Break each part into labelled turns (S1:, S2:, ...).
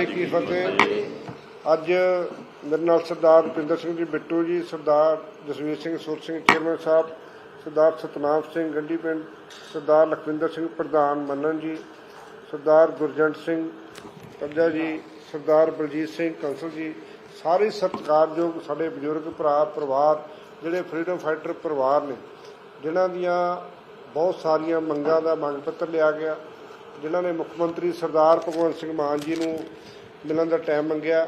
S1: ਜੀ, ਕੀ ਫਤਿਹ। ਅੱਜ ਮੇਰੇ ਨਾਲ ਸਰਦਾਰ ਰੁਪਿੰਦਰ ਸਿੰਘ ਜੀ ਬਿੱਟੂ ਜੀ, ਸਰਦਾਰ ਜਸਵੀਰ ਸਿੰਘ ਸੁਰ ਸਿੰਘ, ਚੇਅਰਮੈਨ ਸਾਹਿਬ, ਸਰਦਾਰ ਸਤਨਾਮ ਸਿੰਘ ਗੰਡੀ ਪਿੰਡ, ਸਰਦਾਰ ਲਖਵਿੰਦਰ ਸਿੰਘ ਪ੍ਰਧਾਨ ਮੰਨਣ ਜੀ, ਸਰਦਾਰ ਗੁਰਜੰਟ ਸਿੰਘ ਪੰਜਾ ਜੀ, ਸਰਦਾਰ ਬਲਜੀਤ ਸਿੰਘ ਕੰਸਲ ਜੀ, ਸਾਰੇ ਸਤਿਕਾਰਯੋਗ ਸਾਡੇ ਬਜ਼ੁਰਗ ਭਰਾ, ਪਰਿਵਾਰ, ਜਿਹੜੇ ਫਰੀडम ਫਾਈਟਰ ਪਰਿਵਾਰ ਨੇ, ਜਿਨ੍ਹਾਂ ਦੀਆਂ ਬਹੁਤ ਸਾਰੀਆਂ ਮੰਗਾਂ ਦਾ ਮੰਗ ਪੱਤਰ ਲਿਆ ਗਿਆ। ਜਿਨ੍ਹਾਂ ਨੇ ਮੁੱਖ ਮੰਤਰੀ ਸਰਦਾਰ ਭਗਵੰਤ ਸਿੰਘ ਮਾਨ ਜੀ ਨੂੰ ਮਿਲਣ ਦਾ ਟਾਈਮ ਮੰਗਿਆ,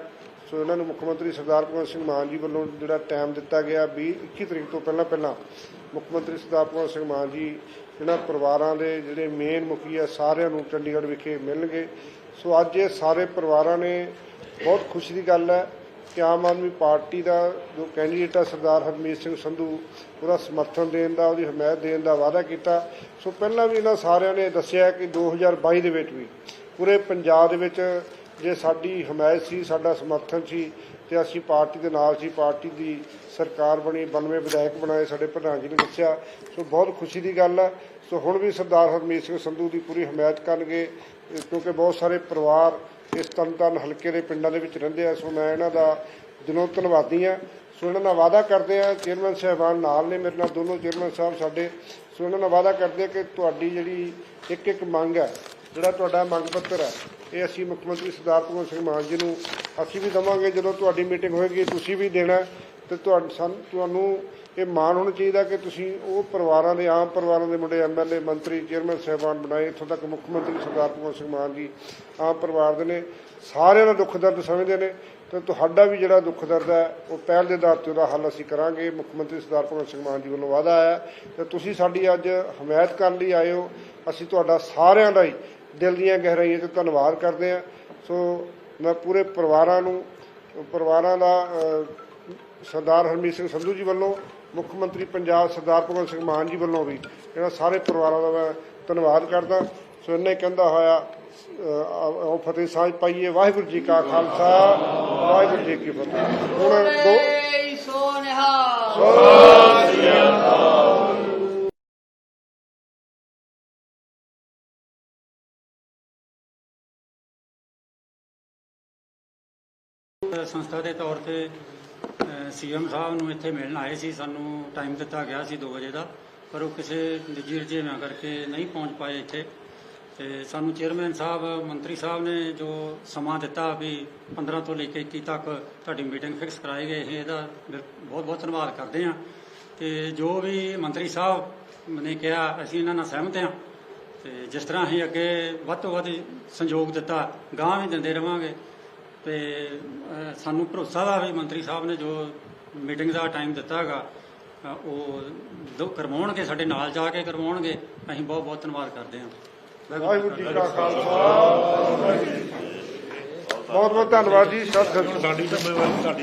S1: ਸੋ ਇਹਨਾਂ ਨੂੰ ਮੁੱਖ ਮੰਤਰੀ ਸਰਦਾਰ ਭਗਵੰਤ ਸਿੰਘ ਮਾਨ ਜੀ ਵੱਲੋਂ ਜਿਹੜਾ ਟਾਈਮ ਦਿੱਤਾ ਗਿਆ 20 21 ਤਰੀਕ ਤੋਂ ਪਹਿਲਾਂ ਪਹਿਲਾਂ ਮੁੱਖ ਮੰਤਰੀ ਸਰਦਾਰ ਭਗਵੰਤ ਸਿੰਘ ਮਾਨ ਜੀ ਇਹਨਾਂ ਪਰਿਵਾਰਾਂ ਦੇ ਜਿਹੜੇ ਮੇਨ ਮੁਖੀ ਆ, ਸਾਰਿਆਂ ਨੂੰ ਚੰਡੀਗੜ੍ਹ ਵਿਖੇ ਮਿਲਣਗੇ। ਸੋ ਅੱਜ ਇਹ ਸਾਰੇ ਪਰਿਵਾਰਾਂ ਨੇ ਬਹੁਤ ਖੁਸ਼ੀ ਦੀ ਗੱਲ ਹੈ ਕਿ ਆਮ ਆਦਮੀ ਪਾਰਟੀ ਦਾ ਜੋ ਕੈਂਡੀਡੇਟ ਆ ਸਰਦਾਰ ਹਰਮੀਤ ਸਿੰਘ ਸੰਧੂ, ਉਹਦਾ ਸਮਰਥਨ ਦੇਣ ਦਾ, ਉਹਦੀ ਹਮਾਇਤ ਦੇਣ ਦਾ ਵਾਅਦਾ ਕੀਤਾ। ਸੋ ਪਹਿਲਾਂ ਵੀ ਇਹਨਾਂ ਸਾਰਿਆਂ ਨੇ ਦੱਸਿਆ ਕਿ 2022 ਦੇ ਵਿੱਚ ਵੀ ਪੂਰੇ ਪੰਜਾਬ ਦੇ ਵਿੱਚ ਜੇ ਸਾਡੀ ਹਮਾਇਤ ਸੀ, ਸਾਡਾ ਸਮਰਥਨ ਸੀ ਤੇ ਅਸੀਂ ਪਾਰਟੀ ਦੇ ਨਾਲ ਸੀ, ਪਾਰਟੀ ਦੀ ਸਰਕਾਰ ਬਣੀ 92 ਵਿਧਾਇਕ ਬਣਾਏ, ਸਾਡੇ ਪ੍ਰਧਾਨ ਜੀ ਨੇ ਦੱਸਿਆ। ਸੋ ਬਹੁਤ ਖੁਸ਼ੀ ਦੀ ਗੱਲ ਹੈ ਸੋ ਹੁਣ ਵੀ ਸਰਦਾਰ ਹਰਮੀਤ ਸਿੰਘ ਸੰਧੂ ਦੀ ਪੂਰੀ ਹਮਾਇਤ ਕਰਨਗੇ ਕਿਉਂਕਿ ਬਹੁਤ ਸਾਰੇ ਪਰਿਵਾਰ ਇਸ ਤਰਨਤਾਰਨ ਹਲਕੇ ਦੇ ਪਿੰਡਾਂ ਦੇ ਵਿੱਚ ਰਹਿੰਦੇ ਆ। ਸੋ ਮੈਂ ਇਹਨਾਂ ਦਾ ਦਿਲੋਂ ਧੰਨਵਾਦੀ ਆ। ਸੋ ਇਹਨਾਂ ਨਾਲ ਵਾਅਦਾ ਕਰਦੇ ਆ, ਚੇਅਰਮੈਨ ਸਾਹਿਬਾਨ ਨਾਲ ਨੇ ਮੇਰੇ ਨਾਲ, ਦੋਨੋਂ ਚੇਅਰਮੈਨ ਸਾਹਿਬ ਸਾਡੇ। ਸੋ ਇਹਨਾਂ ਨਾਲ ਵਾਅਦਾ ਕਰਦੇ ਕਿ ਤੁਹਾਡੀ ਜਿਹੜੀ ਇੱਕ ਇੱਕ ਮੰਗ ਹੈ ਜਿਹੜਾ ਤੁਹਾਡਾ ਮੰਗ ਪੱਤਰ ਹੈ ਇਹ ਅਸੀਂ ਮੁੱਖ ਮੰਤਰੀ ਸਰਦਾਰ ਭਗਵੰਤ ਸਿੰਘ ਮਾਨ ਜੀ ਨੂੰ ਅਸੀਂ ਵੀ ਦਵਾਂਗੇ, ਜਦੋਂ ਤੁਹਾਡੀ ਮੀਟਿੰਗ ਹੋਏਗੀ, ਤੁਸੀਂ ਵੀ ਦੇਣਾ ਹੈ। ਤੇ ਤੁਹਾਨੂੰ ਤੁਹਾਨੂੰ ਇਹ ਮਾਣ ਹੋਣਾ ਚਾਹੀਦਾ ਕਿ ਤੁਸੀਂ ਉਹ ਪਰਿਵਾਰਾਂ ਦੇ, ਆਮ ਪਰਿਵਾਰਾਂ ਦੇ ਮੁੰਡੇ ਐਮਐਲਏ ਮੰਤਰੀ, ਚੇਅਰਮੈਨ, ਸਾਹਿਬਾਨ ਬਣਾਏ। ਇੱਥੋਂ ਤੱਕ ਮੁੱਖ ਮੰਤਰੀ ਸਰਦਾਰ ਭਗਵੰਤ ਸਿੰਘ ਮਾਨ ਜੀ, ਆਮ ਪਰਿਵਾਰ ਦੇ ਨੇ। ਸਾਰਿਆਂ ਦਾ ਦੁੱਖ ਦਰਦ ਸਮਝਦੇ ਨੇ। ਤੇ ਤੁਹਾਡਾ ਵੀ ਜਿਹੜਾ ਦੁੱਖ ਦਰਦ ਹੈ, ਉਹ ਪਹਿਲ ਦੇ ਆਧਾਰ ਤੇ ਉਹਦਾ ਹੱਲ ਅਸੀਂ ਕਰਾਂਗੇ। ਮੁੱਖ ਮੰਤਰੀ ਸਰਦਾਰ ਭਗਵੰਤ ਸਿੰਘ ਮਾਨ ਜੀ ਵੱਲੋਂ ਵਾਅਦਾ ਆਇਆ ਤੇ ਤੁਸੀਂ ਸਾਡੀ ਅੱਜ ਹਮਾਇਤ ਕਰਨ ਲਈ ਆਏ ਹੋ। ਅਸੀਂ ਤੁਹਾਡਾ ਸਾਰਿਆਂ ਦਾ ਹੀ ਦਿਲ ਦੀਆਂ ਗਹਿਰਾਈਆਂ ਤੋਂ ਧੰਨਵਾਦ ਕਰਦੇ ਹਾਂ। ਸੋ ਮੈਂ ਪੂਰੇ ਪਰਿਵਾਰਾਂ ਨੂੰ ਪਰਿਵਾਰਾਂ ਦਾ ਸਰਦਾਰ ਹਰਮੀਤ ਸਿੰਘ ਸੰਧੂ ਜੀ ਵੱਲੋਂ ਮੁੱਖ ਮੰਤਰੀ ਪੰਜਾਬ ਸਰਦਾਰ ਭਗਵੰਤ ਸਿੰਘ ਮਾਨ ਜੀ ਵੱਲੋਂ ਵੀ ਇਹਨਾਂ ਸਾਰੇ ਪਰਿਵਾਰਾਂ ਦਾ ਮੈਂ ਧੰਨਵਾਦ ਕਰਦਾ। ਸੋ ਇਹਨੇ ਕਹਿੰਦਾ ਹੋਇਆ ਆਓ ਫਤਿਹ ਸਾਂਝ ਪਾਈਏ। ਵਾਹਿਗੁਰੂ ਜੀ ਕਾ ਖਾਲਸਾ ਵਾਹਿਗੁਰੂ ਜੀ ਕੀ ਫਤਿਹ। ਹੁਣ ਦੋ
S2: ਏ ਸੋਨਿਹਾ
S3: ਸੰਸਥਾ ਦੇ ਤੌਰ ਤੇ ਸੀਐਮ ਸਾਹਿਬ ਨੂੰ ਇੱਥੇ ਮਿਲਣ ਆਏ ਸੀ, ਸਾਨੂੰ ਟਾਈਮ ਦਿੱਤਾ ਗਿਆ ਸੀ 2 ਵਜੇ ਦਾ, ਪਰ ਉਹ ਕਿਸੇ ਨਿੱਜੀ ਰੁਝੇਵਿਆਂ ਕਰਕੇ ਨਹੀਂ ਪਹੁੰਚ ਪਾਏ ਇੱਥੇ। ਤੇ ਸਾਨੂੰ ਚੇਅਰਮੈਨ ਸਾਹਿਬ, ਮੰਤਰੀ ਸਾਹਿਬ ਨੇ ਜੋ ਸਮਾਂ ਦਿੱਤਾ ਵੀ 15 ਤੋਂ ਲੈ ਕੇ 21 ਤੱਕ ਤੁਹਾਡੀ ਮੀਟਿੰਗ ਫਿਕਸ ਕਰਾਈ ਗਈ ਹੈ ਇਹਦਾ ਬਹੁਤ ਬਹੁਤ ਧੰਨਵਾਦ ਕਰਦੇ ਹਾਂ। ਤੇ ਜੋ ਵੀ ਮੰਤਰੀ ਸਾਹਿਬ ਨੇ ਕਿਹਾ, ਅਸੀਂ ਇਹਨਾਂ ਨਾਲ ਸਹਿਮਤ ਹਾਂ। ਤੇ ਜਿਸ ਤਰ੍ਹਾਂ ਅਸੀਂ ਅੱਗੇ ਵੱਧ ਤੋਂ ਵੱਧ ਸੰਯੋਗ ਦਿੱਤਾ ਗਾਂ ਵੀ ਦਿੰਦੇ ਰਵਾਂਗੇ। ਤੇ ਸਾਨੂੰ ਭਰੋਸਾ ਵਾ ਵੀ ਮੰਤਰੀ ਸਾਹਿਬ ਨੇ ਜੋ ਮੀਟਿੰਗ ਦਾ ਟਾਈਮ ਦਿੱਤਾ ਹੈਗਾ ਉਹ ਦੋ ਕਰਵਾਉਣਗੇ ਸਾਡੇ ਨਾਲ ਜਾ ਕੇ ਕਰਵਾਉਣਗੇ ਅਸੀਂ ਬਹੁਤ ਬਹੁਤ ਧੰਨਵਾਦ ਕਰਦੇ ਹਾਂ।
S1: ਵਾਹਿਗੁਰੂ ਜੀ ਕਾ ਖਾਲਸਾ ਬਹੁਤ ਬਹੁਤ ਧੰਨਵਾਦ ਜੀ ਸਤਿ ਸ੍ਰੀ ਅਕਾਲ।
S4: ਸਾਡੀ ਜ਼ਿੰਮੇਵਾਰੀ ਸਾਡੀ